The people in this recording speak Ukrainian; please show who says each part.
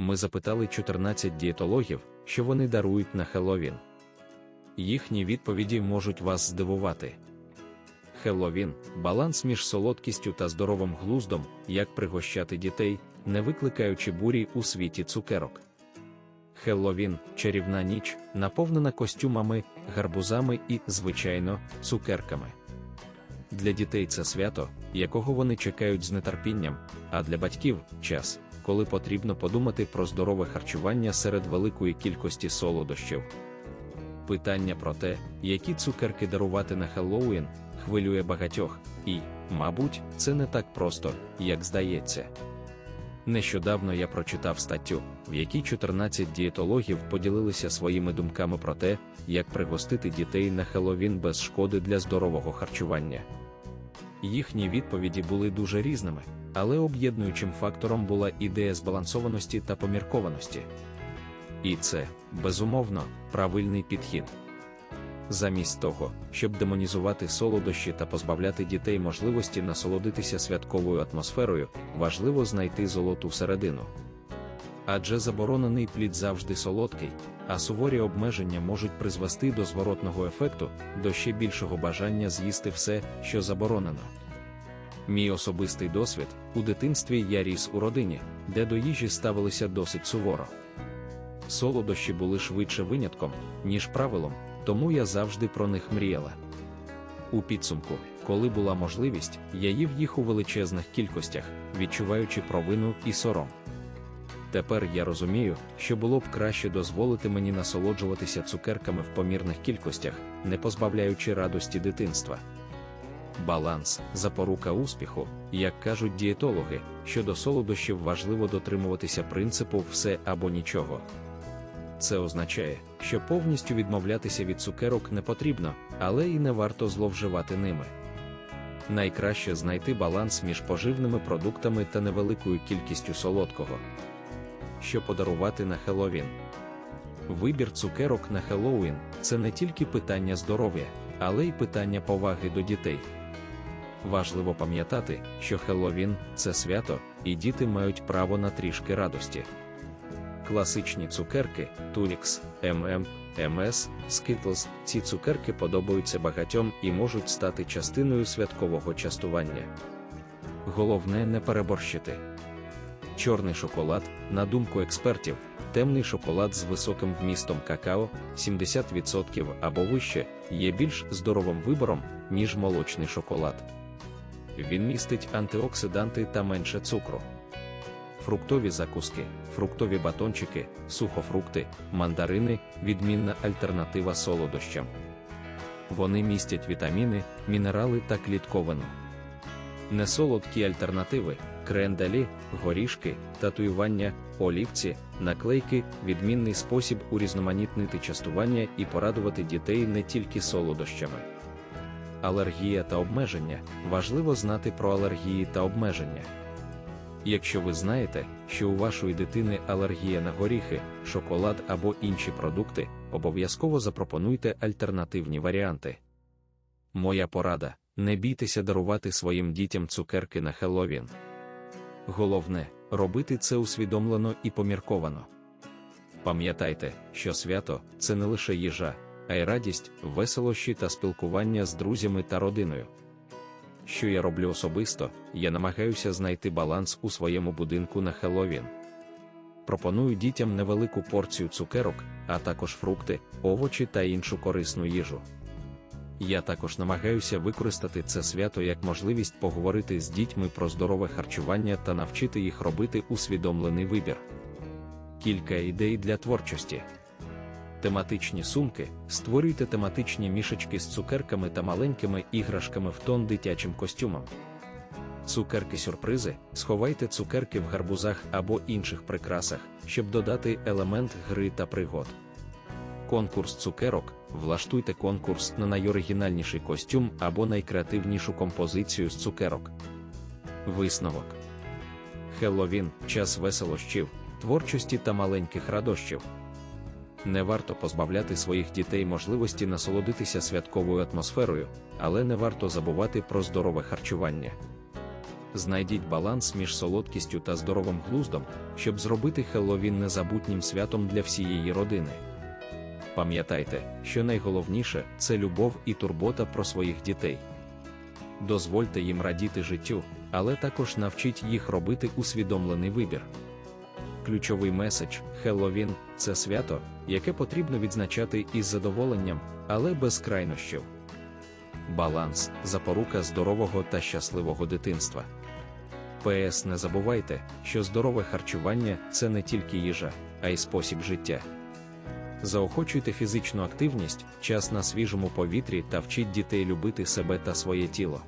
Speaker 1: ми запитали 14 дієтологів, що вони дарують на Хеллоуін. Їхні відповіді можуть вас здивувати. Хеллоуін – баланс між солодкістю та здоровим глуздом, як пригощати дітей, не викликаючи бурі у світі цукерок. Хеллоуін – чарівна ніч, наповнена костюмами, гарбузами і, звичайно, цукерками. Для дітей це свято, якого вони чекають з нетерпінням, а для батьків час, коли потрібно подумати про здорове харчування серед великої кількості солодощів. Питання про те, які цукерки дарувати на Хеллоуін, хвилює багатьох, і, мабуть, це не так просто, як здається. Нещодавно я прочитав статтю, в якій 14 дієтологів поділилися своїми думками про те, як пригостити дітей на Хеллоуін без шкоди для здорового харчування. Їхні відповіді були дуже різними, але об'єднуючим фактором була ідея збалансованості та поміркованості. І це, безумовно, правильний підхід. Замість того, щоб демонізувати солодощі та позбавляти дітей можливості насолодитися святковою атмосферою, важливо знайти золоту середину. Адже заборонений плід завжди солодкий, а суворі обмеження можуть призвести до зворотного ефекту, до ще більшого бажання з'їсти все, що заборонено. Мій особистий досвід у дитинстві я ріс у родині, де до їжі ставилися досить суворо. Солодощі були швидше винятком, ніж правилом, тому я завжди про них мріяла. У підсумку, коли була можливість, я їв їх у величезних кількостях, відчуваючи провину і сором. Тепер я розумію, що було б краще дозволити мені насолоджуватися цукерками в помірних кількостях, не позбавляючи радості дитинства. Баланс, запорука успіху, як кажуть дієтологи, щодо солодощів важливо дотримуватися принципу все або нічого. Це означає, що повністю відмовлятися від цукерок не потрібно, але і не варто зловживати ними. Найкраще знайти баланс між поживними продуктами та невеликою кількістю солодкого. Що подарувати на Хеллоуін? Вибір цукерок на Хеллоуін це не тільки питання здоров'я, але й питання поваги до дітей. Важливо пам'ятати, що Хеллоуін – це свято, і діти мають право на трішки радості. Класичні цукерки, Турікс, ММ, МС, Skittles – ці цукерки подобаються багатьом і можуть стати частиною святкового частування. Головне не переборщити. Чорний шоколад, на думку експертів, темний шоколад з високим вмістом какао 70% або вище, є більш здоровим вибором, ніж молочний шоколад. Він містить антиоксиданти та менше цукру. Фруктові закуски, фруктові батончики, сухофрукти, мандарини відмінна альтернатива солодощам. Вони містять вітаміни, мінерали та клітковину. Несолодкі альтернативи, крендалі, горішки, татуювання, олівці, наклейки відмінний спосіб урізноманітнити частування і порадувати дітей не тільки солодощами. Алергія та обмеження важливо знати про алергії та обмеження. Якщо ви знаєте, що у вашої дитини алергія на горіхи, шоколад або інші продукти, обов'язково запропонуйте альтернативні варіанти. Моя порада: не бійтеся дарувати своїм дітям цукерки на Хеллоуін. Головне робити це усвідомлено і помірковано. Пам'ятайте, що свято це не лише їжа, а й радість, веселощі та спілкування з друзями та родиною. Що я роблю особисто, я намагаюся знайти баланс у своєму будинку на Хеллоуін. Пропоную дітям невелику порцію цукерок, а також фрукти, овочі та іншу корисну їжу. Я також намагаюся використати це свято як можливість поговорити з дітьми про здорове харчування та навчити їх робити усвідомлений вибір. Кілька ідей для творчості. Тематичні сумки створюйте тематичні мішечки з цукерками та маленькими іграшками в тон дитячим костюмам. Цукерки-сюрпризи сховайте цукерки в гарбузах або інших прикрасах, щоб додати елемент гри та пригод. Конкурс цукерок влаштуйте конкурс на найоригінальніший костюм або найкреативнішу композицію з цукерок. Висновок Хеллоуін – час веселощів, творчості та маленьких радощів. Не варто позбавляти своїх дітей можливості насолодитися святковою атмосферою, але не варто забувати про здорове харчування. Знайдіть баланс між солодкістю та здоровим глуздом, щоб зробити Хелловін незабутнім святом для всієї родини. Пам'ятайте, що найголовніше це любов і турбота про своїх дітей. Дозвольте їм радіти життю, але також навчіть їх робити усвідомлений вибір. Ключовий меседж Хелловін це свято, яке потрібно відзначати із задоволенням, але без крайнощів. Баланс запорука здорового та щасливого дитинства. ПС не забувайте, що здорове харчування це не тільки їжа, а й спосіб життя. Заохочуйте фізичну активність, час на свіжому повітрі та вчіть дітей любити себе та своє тіло.